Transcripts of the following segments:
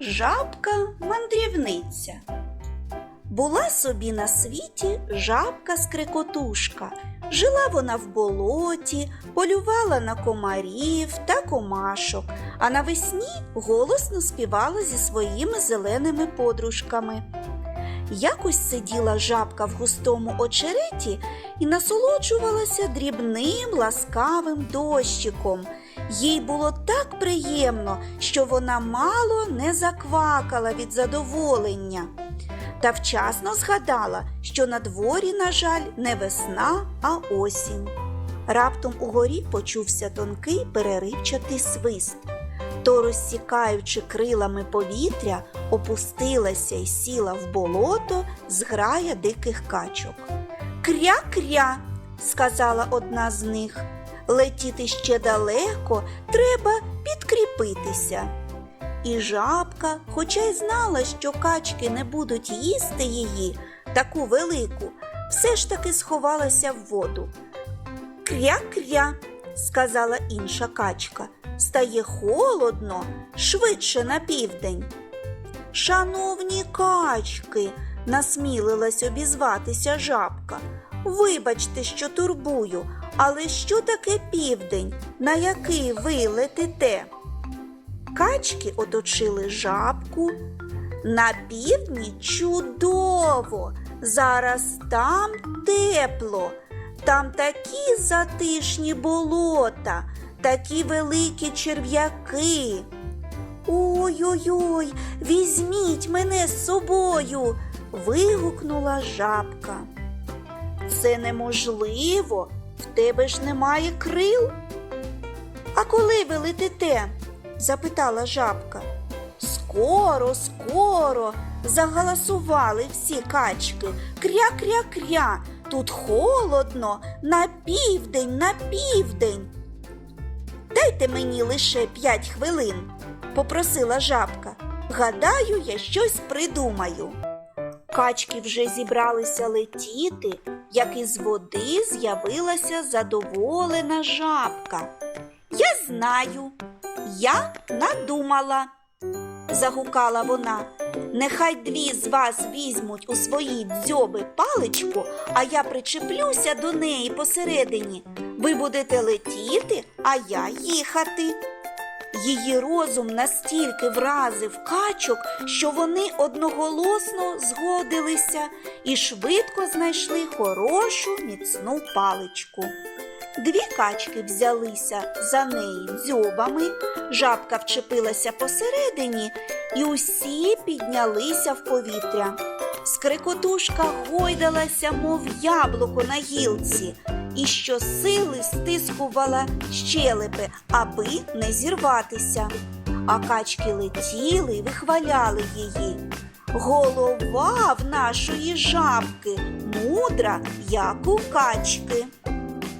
Жабка мандрівниця. Була собі на світі жабка скрекотушка. Жила вона в болоті, полювала на комарів та комашок, а навесні голосно співала зі своїми зеленими подружками. Якось сиділа жабка в густому очереті і насолоджувалася дрібним ласкавим дощиком. Їй було так приємно, що вона мало не заквакала від задоволення. Та вчасно згадала, що на дворі, на жаль, не весна, а осінь. Раптом угорі почувся тонкий переривчатий свист. То, розсікаючи крилами повітря, опустилася й сіла в болото зграя диких качок. Кря-кря, сказала одна з них. Летіти ще далеко, треба підкріпитися. І жабка, хоча й знала, що качки не будуть їсти її, таку велику, все ж таки сховалася в воду. Кря-кря, сказала інша качка, стає холодно, швидше на південь. Шановні качки, насмілилась обізватися жабка. Вибачте, що турбую, але що таке південь, на який ви летите? Качки оточили жабку. На півдні чудово, зараз там тепло, там такі затишні болота, такі великі черв'яки. Ой-ой-ой, візьміть мене з собою. вигукнула жабка. Це неможливо, в тебе ж немає крил. А коли ви летите? запитала жабка. Скоро, скоро, загаласували всі качки. Кря-кря-кря, тут холодно, на південь, на південь. Дайте мені лише п'ять хвилин, попросила жабка. Гадаю, я щось придумаю. Качки вже зібралися летіти, як із води з'явилася задоволена жабка. Я знаю, я надумала, загукала вона. Нехай дві з вас візьмуть у свої дзьоби паличку, а я причеплюся до неї посередині. Ви будете летіти, а я їхати. Її розум настільки вразив качок, що вони одноголосно згодилися і швидко знайшли хорошу міцну паличку. Дві качки взялися за неї дзьобами, жабка вчепилася посередині, і усі піднялися в повітря. Скрикотушка гойдалася, мов яблуко на гілці, і щосили стискувала щелепи, аби не зірватися. А качки летіли і вихваляли її. Голова в нашої жабки мудра, як у качки.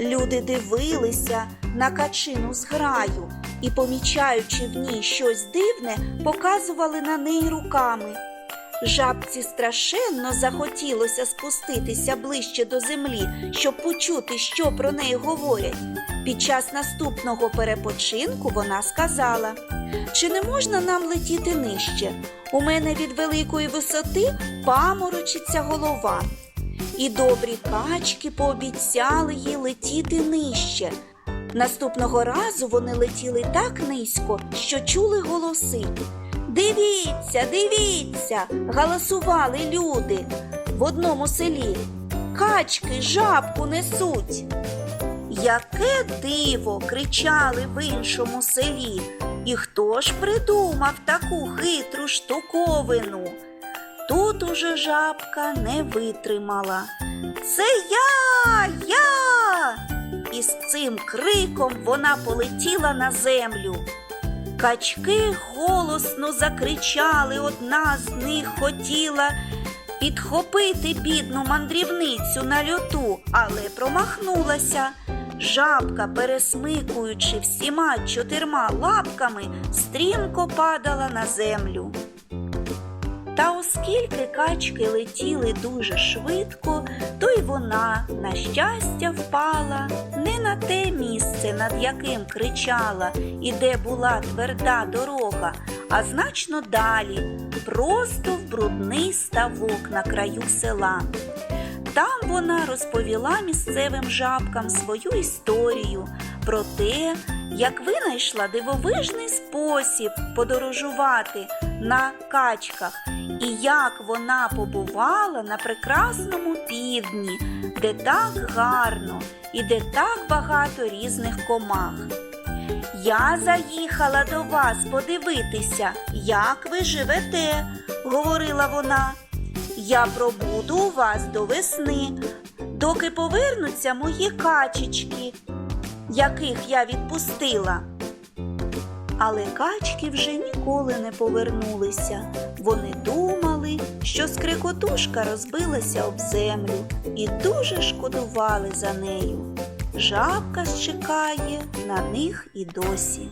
Люди дивилися на качину зграю і, помічаючи в ній щось дивне, показували на неї руками. Жабці страшенно захотілося спуститися ближче до землі, щоб почути, що про неї говорять. Під час наступного перепочинку вона сказала: Чи не можна нам летіти нижче? У мене від великої висоти паморочиться голова. І добрі качки пообіцяли їй летіти нижче. Наступного разу вони летіли так низько, що чули голоси. Дивіться, дивіться, галасували люди в одному селі. Качки жабку несуть. Яке диво! кричали в іншому селі. І хто ж придумав таку хитру штуковину? Тут уже жабка не витримала. Це я, я. І з цим криком вона полетіла на землю. Качки голосно закричали, одна з них хотіла підхопити бідну мандрівницю на льоту, але промахнулася. Жабка, пересмикуючи всіма чотирма лапками, стрімко падала на землю. Та оскільки качки летіли дуже швидко, то й вона, на щастя, впала не на те місце, над яким кричала, і де була тверда дорога, а значно далі, просто в брудний ставок на краю села. Там вона розповіла місцевим жабкам свою історію про те, як винайшла дивовижний спосіб подорожувати на качках, і як вона побувала на прекрасному півдні, де так гарно і де так багато різних комах. Я заїхала до вас подивитися, як ви живете, говорила вона. Я пробуду у вас до весни, доки повернуться мої качечки, яких я відпустила. Але качки вже ніколи не повернулися. Вони думали, що скрикотушка розбилася об землю і дуже шкодували за нею. Жабка чекає на них і досі.